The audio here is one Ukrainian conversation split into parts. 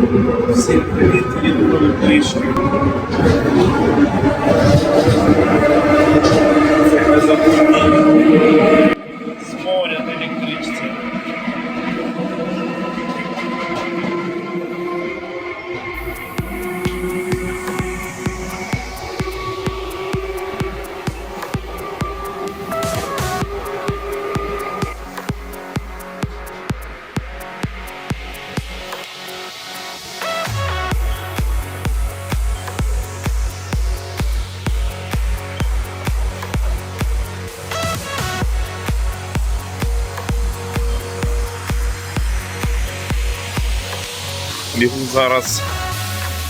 Всім привіт, їду до електрички. Бігу зараз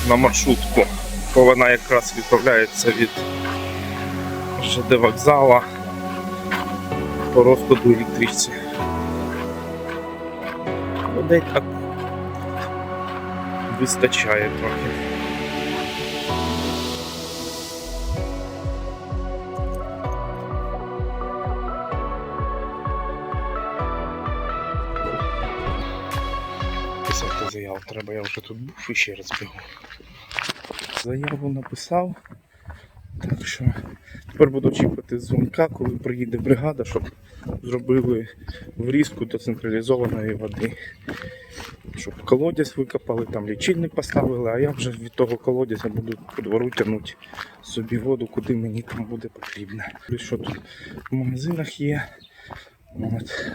на маршрутку, бо вона якраз відправляється від ЖД вокзала по розкладу електричці. Людей так вистачає трохи. Писати треба, я вже тут був і ще раз бігу. Заяву написав. Так що тепер буду очікувати дзвонка, коли приїде бригада, щоб зробили врізку до централізованої води. Щоб колодязь викопали, там лічильник поставили, а я вже від того колодязя буду по двору тягнути собі воду, куди мені там буде потрібно. Що тут в магазинах є. От.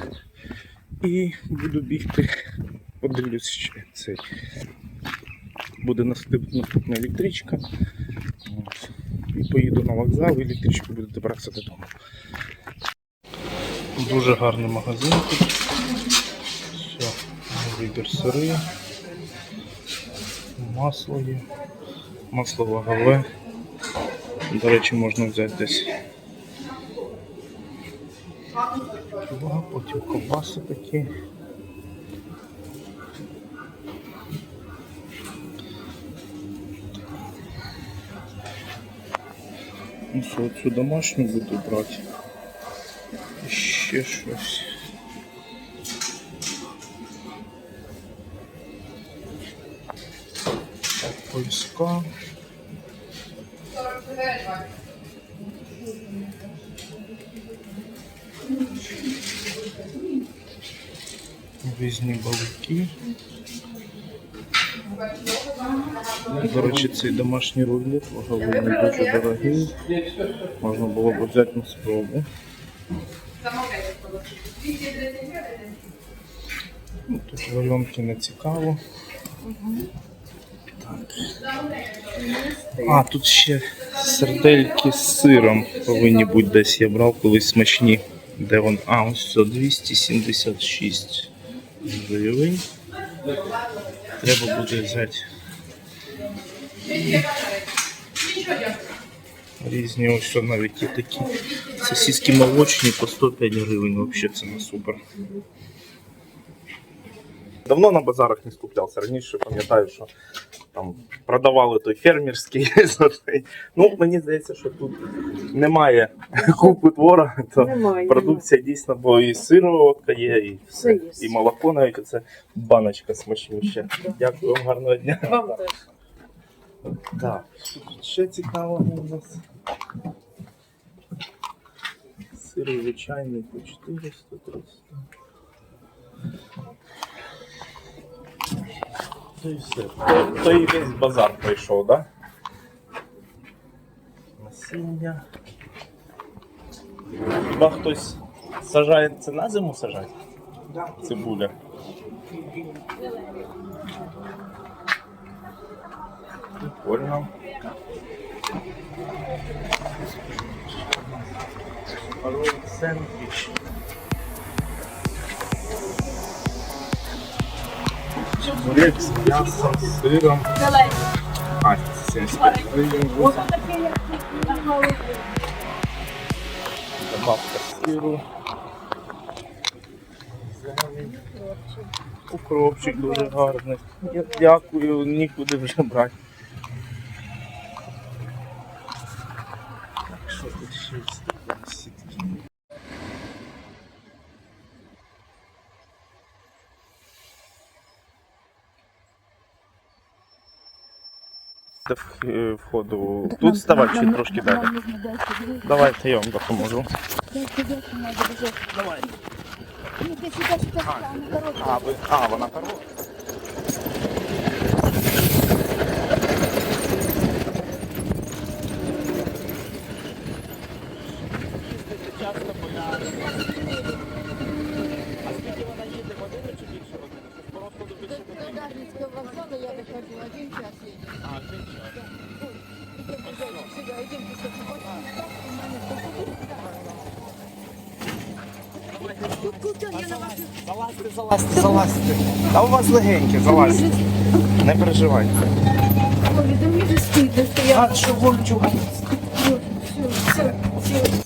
І буду бігти, подивлюсь ще цей. Буде наступ- наступна електричка. І поїду на вокзал, і електричку буду добратися додому. Дуже гарний магазин тут. Все, вибір сири. Масло є. Масло вагове. До речі, можна взяти десь. Потім ковбаси такі. Ну що, цю домашню буду брати. І ще щось. Польська. Різні балики. До речі, цей домашній рулет не дуже дорогий. Можна було б взяти на спробу. Ну, Тут варіанти не цікаво. Так. А, тут ще сердельки з сиром повинні бути десь. Я брав колись смачні. Де вон? А, ось все, 276 гривень. Треба буде взяти. Різні ось що навіть є такі сосиски молочні по 105 гривень. Взагалі це не супер. Давно на базарах не скуплявся. Раніше пам'ятаю, що там продавали той фермерський. ну, мені здається, що тут немає купи творога, то Немає. продукція дійсно, бо і сироватка є, і все. Є. І молоко навіть це баночка смачніша. Дякую вам гарного дня. Вам теж. Так, ще цікавого у нас? Сир звичайний по 400 300. То і все. То, то і весь базар пройшов, так? Да? Насіння. Хіба хтось сажає це на зиму сажає? Цибуля. Прикольно. Ролл сэндвич. Чебурек с мясом, с сыром. А, 75 гривен. вот. Добавка. Зелень. Укропчик дуже гарний. Я дякую, нікуди вже брати. Так, що тут ще До вх- е, входу. Тут ставати чи трошки далі? Давайте я вам допоможу. Давай. А, ви... а вона коротка. До Дарницкого вокзала я выхожу один час едет. А, один час. Тут я на вас Залазьте, залазьте, залазьте. Та у вас легеньке, залазьте. Не переживайте. Ой, да мне же стыдно, что я... А, що вон чого? Все, все, все.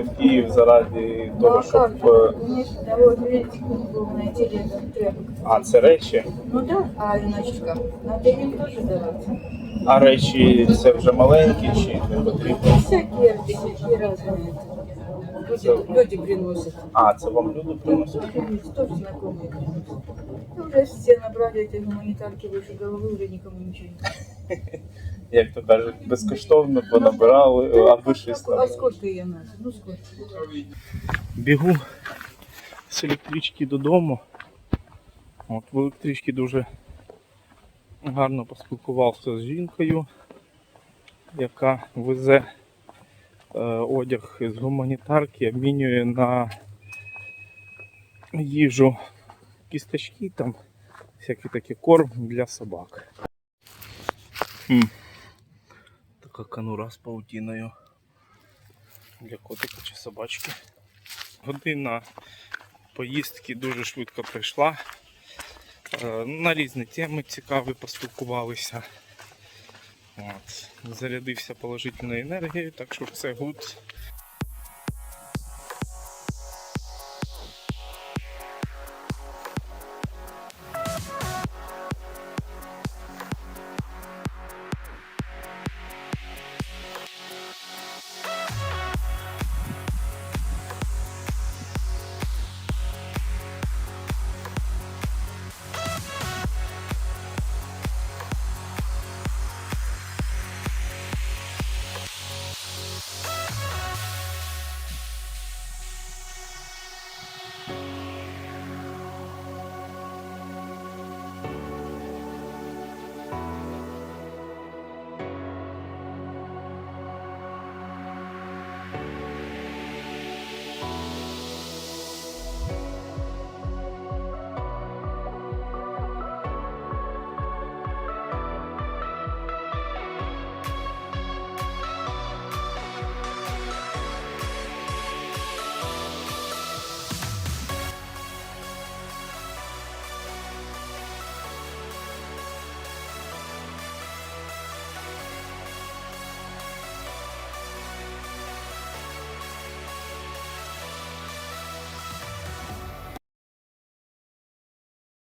В Київ заради Ну, того, а щоб. как е, же? Конечно, вот видите, был найти этот тряпок. А, це речі. Ну да, а иначе как? Надо им тоже давать. А речі це вже маленькі чи не потрібно? Всякие, всякие разные. Люди, люди приносят. А, це вам люди приносять? Конечно, тоже знакомые приносят. Ну, Уже все набрали этой гуманитарки выше головы, уже никому ничего не Як то кажуть, безкоштовно понабирали, а ви щось А там. сколько ее надо? Ну сколько? Бігу з електрички додому. От в електричці дуже гарно поспілкувався з жінкою, яка везе е, одяг з гуманітарки, обмінює на їжу кісточки, там всякий такий корм для собак. Така канура з паутіною для котика чи собачки. Година поїздки дуже швидко пройшла. Е, На різні теми цікаві поспілкувалися. От. Зарядився положительною енергією, так що все гуд.